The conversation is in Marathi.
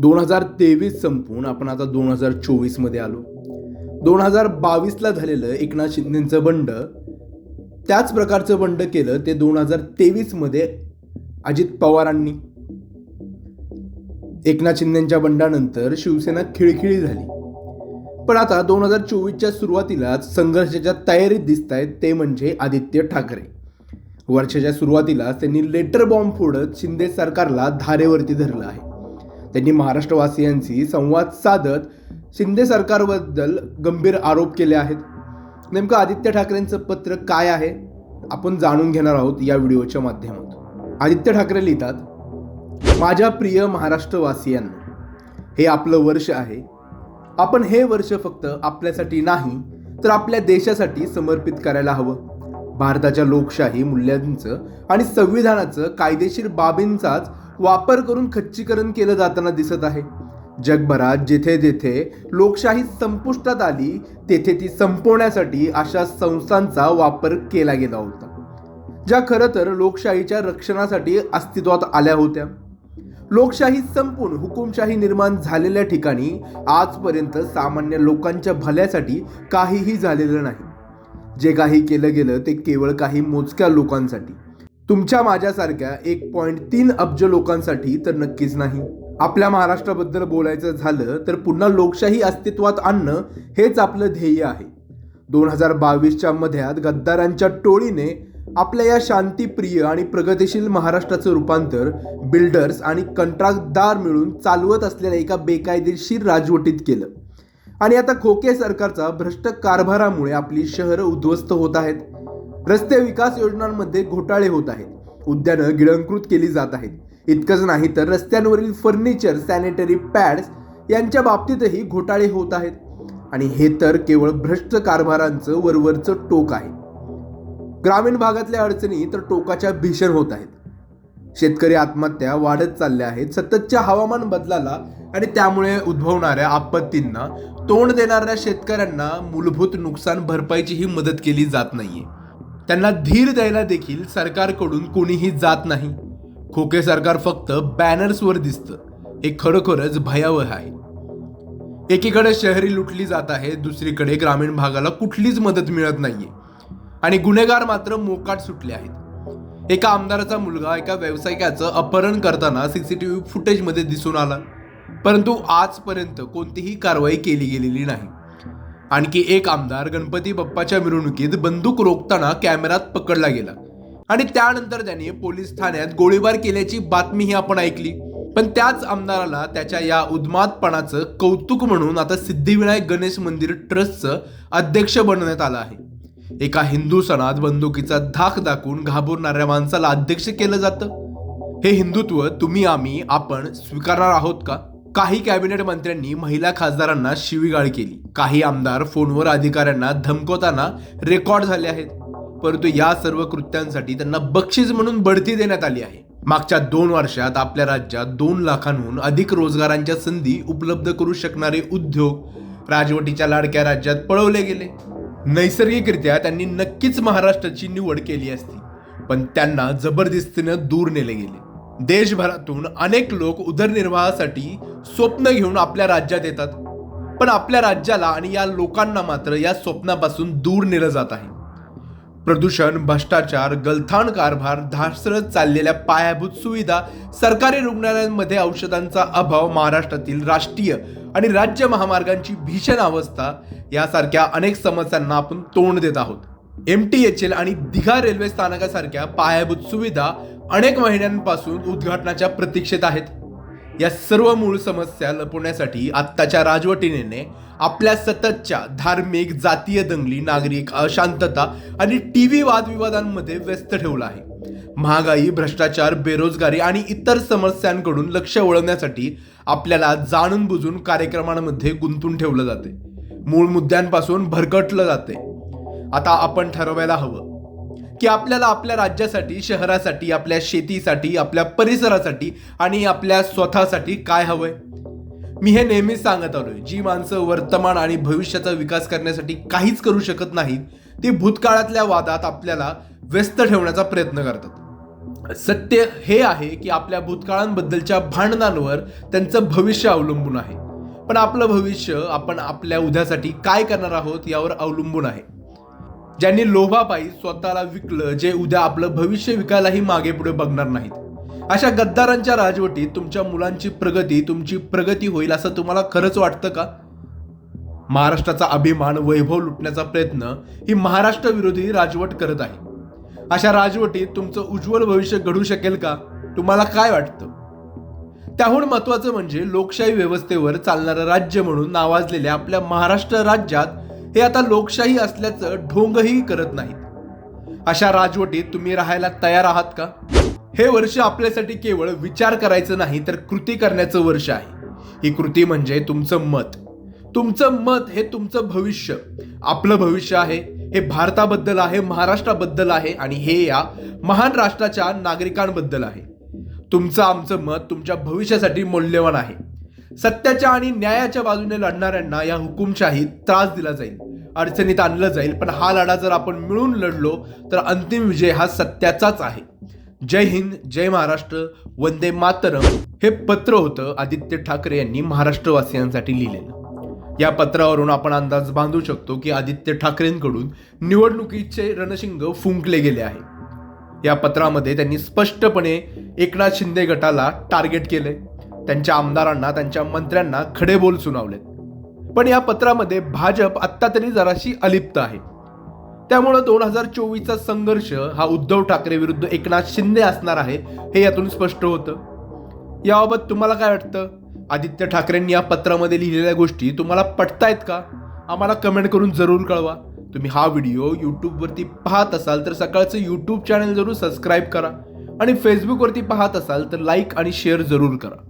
दोन हजार तेवीस संपून आपण आता दोन हजार चोवीसमध्ये आलो. दोन हजार बावीसला झालेलं एकनाथ शिंदेचं बंड त्याच प्रकारचं बंड केलं ते दोन हजार तेवीसमध्ये अजित पवारांनी. एकनाथ शिंदेच्या बंडानंतर शिवसेना खिळखिळी झाली. पण आता दोन हजार चोवीसच्या सुरुवातीलाच संघर्षाच्या तयारीत दिसत आहेत ते म्हणजे आदित्य ठाकरे. वर्षाच्या सुरुवातीलाच त्यांनी लेटर बॉम्ब फोडत शिंदे सरकारला धारेवरती धरलं आहे. त्यांनी महाराष्ट्रवासियांशी संवाद साधत शिंदे सरकारबद्दल गंभीर आरोप केले आहेत. नेमकं आदित्य ठाकरेंचं पत्र काय आहे? आपण जाणून घेणार आहोत या व्हिडिओच्या माध्यमातून. आदित्य ठाकरे लिहितात माझ्या प्रिय महाराष्ट्रवासियांना हे आपलं वर्ष आहे. आपण हे वर्ष फक्त आपल्यासाठी नाही तर आपल्या देशासाठी समर्पित करायला हवं. भारताच्या लोकशाही मूल्यांचं आणि संविधानाचं कायदेशीर बाबींचाच वापर करून खच्चीकरण केलं जाताना दिसत आहे. जगभरात जिथे जिथे लोकशाही संपुष्टात आली तेथे ती संपवण्यासाठी अशा संस्थांचा वापर केला गेला होता. ज्या खरं तर लोकशाहीच्या रक्षणासाठी अस्तित्वात आल्या होत्या. लोकशाही संपून हुकुमशाही निर्माण झालेल्या ठिकाणी आजपर्यंत सामान्य लोकांच्या भल्यासाठी काहीही झालेलं नाही. जे काही केलं गेलं ते केवळ काही मोजक्या लोकांसाठी. तुमच्या माझ्यासारख्या एक पॉईंट तीन अब्ज लोकांसाठी तर नक्कीच नाही. आपल्या महाराष्ट्राबद्दल बोलायचं झालं तर पुन्हा लोकशाही अस्तित्वात आणणं हेच आपलं ध्येय आहे. दोन हजार बावीसच्या मध्यात गद्दारांच्या टोळीने आपल्या या शांतीप्रिय आणि प्रगतिशील महाराष्ट्राचं रूपांतर बिल्डर्स आणि कंत्राटदार मिळून चालवत असलेल्या एका बेकायदेशीर राजवटीत केलं. आणि आता खोके सरकारचा भ्रष्ट कारभारामुळे आपली शहरं उद्ध्वस्त होत आहेत. रस्ते विकास योजनांमध्ये घोटाळे होत आहेत. उद्यानं गिळंकृत केली जात आहेत. इतकंच नाही तर रस्त्यांवरील फर्निचर सॅनिटरी पॅड्स यांच्या बाबतीतही घोटाळे होत आहेत. आणि हे तर केवळ भ्रष्ट कारभारांचं वरवरचं टोक आहे. ग्रामीण भागातल्या अडचणी तर टोकाच्या भीषण होत आहेत. शेतकरी आत्महत्या वाढत चालल्या आहेत. सततच्या हवामान बदलाला आणि त्यामुळे उद्भवणाऱ्या आपत्तींना तोंड देणाऱ्या शेतकऱ्यांना मूलभूत नुकसान भरपाईचीही मदत केली जात नाहीये. त्यांना धीर द्यायला देखील सरकारकडून कोणीही जात नाही. खोके सरकार फक्त बॅनर्सवर दिसतं. हे खरोखरच भयावह आहे. एकीकडे शहरी लुटली जात आहे दुसरीकडे ग्रामीण भागाला कुठलीच मदत मिळत नाहीये. आणि गुन्हेगार मात्र मोकाट सुटले आहेत. एका आमदाराचा मुलगा एका व्यावसायिकाचं अपहरण करताना सीसीटीव्ही फुटेजमध्ये दिसून आला. परंतु आजपर्यंत कोणतीही कारवाई केली गेलेली नाही. आणखी एक आमदार गणपती बाप्पाच्या मिरवणुकीत बंदूक रोखताना कॅमेरात पकडला गेला. आणि त्यानंतर त्याने पोलीस ठाण्यात गोळीबार केल्याची बातमीही आपण ऐकली. पण त्याच आमदाराला त्याच्या या उद्मातपणाचं कौतुक म्हणून आता सिद्धिविनायक गणेश मंदिर ट्रस्टचं अध्यक्ष बनवण्यात आलं आहे. एका हिंदू सणात बंदुकीचा धाक दाखवून घाबरणाऱ्या माणसाला अध्यक्ष केलं जातं. हे हिंदुत्व तुम्ही आम्ही आपण स्वीकारणार आहोत का? काही कॅबिनेट मंत्र्यांनी महिला खासदारांना शिवीगाळ केली. काही आमदार फोनवर अधिकाऱ्यांना धमकवताना रेकॉर्ड झाले आहेत. परंतु या सर्व कृत्यांसाठी त्यांना बक्षीस म्हणून बढती देण्यात आली आहे. मागच्या दोन वर्षात आपल्या राज्यात दोन लाखांहून अधिक रोजगारांच्या संधी उपलब्ध करू शकणारे उद्योग राजवटीच्या लाडक्या राज्यात पळवले गेले. नैसर्गिकरित्या त्यांनी नक्कीच महाराष्ट्राची निवड केली असती पण त्यांना जबरदस्तीनं दूर नेले गेले. देशभरातून अनेक लोक उदरनिर्वाहासाठी स्वप्न घेऊन आपल्या राज्यात येतात. पण आपल्या राज्याला आणि या लोकांना मात्र या स्वप्नापासून दूर नेलं जात आहे. प्रदूषण भ्रष्टाचार गलथान कारभार धासरत चाललेल्या पायाभूत सुविधा सरकारी रुग्णालयांमध्ये औषधांचा अभाव महाराष्ट्रातील राष्ट्रीय आणि राज्य महामार्गांची भीषण अवस्था यासारख्या अनेक समस्यांना आपण तोंड देत आहोत. एम टी एच एल आणि दिघा रेल्वे स्थानकासारख्या पायाभूत सुविधा अनेक महिन्यांपासून उद्घाटनाच्या प्रतीक्षेत आहेत. या सर्व मूळ समस्या लपवण्यासाठी आत्ताच्या राजवटीने आपल्या सततच्या धार्मिक जातीय दंगली नागरिक अशांतता आणि टी व्ही वादविवादांमध्ये व्यस्त ठेवला आहे. महागाई भ्रष्टाचार बेरोजगारी आणि इतर समस्यांकडून लक्ष वळवण्यासाठी आपल्याला जाणून बुजून कार्यक्रमांमध्ये गुंतून ठेवलं जाते. मूळ मुद्द्यांपासून भरकटलं जाते. आता आपण ठरवायला हवं की आपल्याला आपल्या राज्यासाठी शहरासाठी आपल्या शेतीसाठी आपल्या परिसरासाठी आणि आपल्या स्वतःसाठी काय हवंय? मी हे नेहमीच सांगत आलोय जी माणसं वर्तमान आणि भविष्याचा विकास करण्यासाठी काहीच करू शकत नाहीत ती भूतकाळातल्या वादात आपल्याला व्यस्त ठेवण्याचा प्रयत्न करतात. सत्य हे आहे की आपल्या भूतकाळांबद्दलच्या भांडणांवर त्यांचं भविष्य अवलंबून आहे. पण आपलं भविष्य आपण आपल्या उद्यासाठी काय करणार आहोत यावर अवलंबून आहे. ज्यांनी लोभापायी स्वतःला विकलं जे उद्या आपलं भविष्य विकायलाही मागे पुढे बघणार नाहीत. अशा गद्दारांच्या राजवटीत तुमच्या मुलांची प्रगती तुमची प्रगती होईल असं तुम्हाला खरंच वाटतं का? महाराष्ट्राचा अभिमान वैभव लुटण्याचा प्रयत्न ही महाराष्ट्र विरोधी राजवट करत आहे. अशा राजवटीत तुमचं उज्ज्वल भविष्य घडू शकेल का? तुम्हाला काय वाटतं? त्याहून महत्वाचं म्हणजे लोकशाही व्यवस्थेवर चालणारं राज्य म्हणून नावाजलेल्या आपल्या महाराष्ट्र राज्यात हे आता लोकशाही असल्याचं ढोंगही करत नाहीत. अशा राजवटीत तुम्ही राहायला तयार आहात का? हे वर्ष आपल्यासाठी केवळ विचार करायचं नाही तर कृती करण्याचं वर्ष आहे. ही कृती म्हणजे तुमचं मत. तुमचं मत हे तुमचं भविष्य. आपलं भविष्य आहे हे भारताबद्दल आहे महाराष्ट्राबद्दल आहे आणि हे या महान राष्ट्राच्या नागरिकांबद्दल आहे. तुमचं आमचं मत तुमच्या भविष्यासाठी मौल्यवान आहे. सत्याच्या आणि न्यायाच्या बाजूने लढणाऱ्यांना या हुकुमशाहीत त्रास दिला जाईल अडचणीत आणलं जाईल. पण हा लढा जर आपण मिळून लढलो तर अंतिम विजय हा सत्याचाच आहे. जय हिंद जय महाराष्ट्र वंदे मातरम हे पत्र होतं आदित्य ठाकरे यांनी महाराष्ट्रवासियांसाठी लिहिलेलं. या पत्रावरून आपण अंदाज बांधू शकतो की आदित्य ठाकरेंकडून निवडणुकीचे रणशिंग फुंकले गेले आहे. या पत्रामध्ये त्यांनी स्पष्टपणे एकनाथ शिंदे गटाला टार्गेट केले त्यांच्या आमदारांना त्यांच्या मंत्र्यांना खडे बोल सुनावलेत. पण या पत्रामध्ये भाजप आत्ता तरी जराशी अलिप्त आहे. त्यामुळं दोन हजार चोवीसचा संघर्ष हा उद्धव ठाकरे विरुद्ध एकनाथ शिंदे असणार आहे हे यातून स्पष्ट होतं. याबाबत तुम्हाला काय वाटतं? आदित्य ठाकरेंनी या पत्रामध्ये लिहिलेल्या गोष्टी तुम्हाला पटतायत का? आम्हाला कमेंट करून जरूर कळवा. तुम्ही हा व्हिडिओ यूट्यूबवरती पाहत असाल तर सकाळचं यूट्यूब चॅनल जरूर सबस्क्राईब करा आणि फेसबुकवरती पाहत असाल तर लाईक आणि शेअर जरूर करा.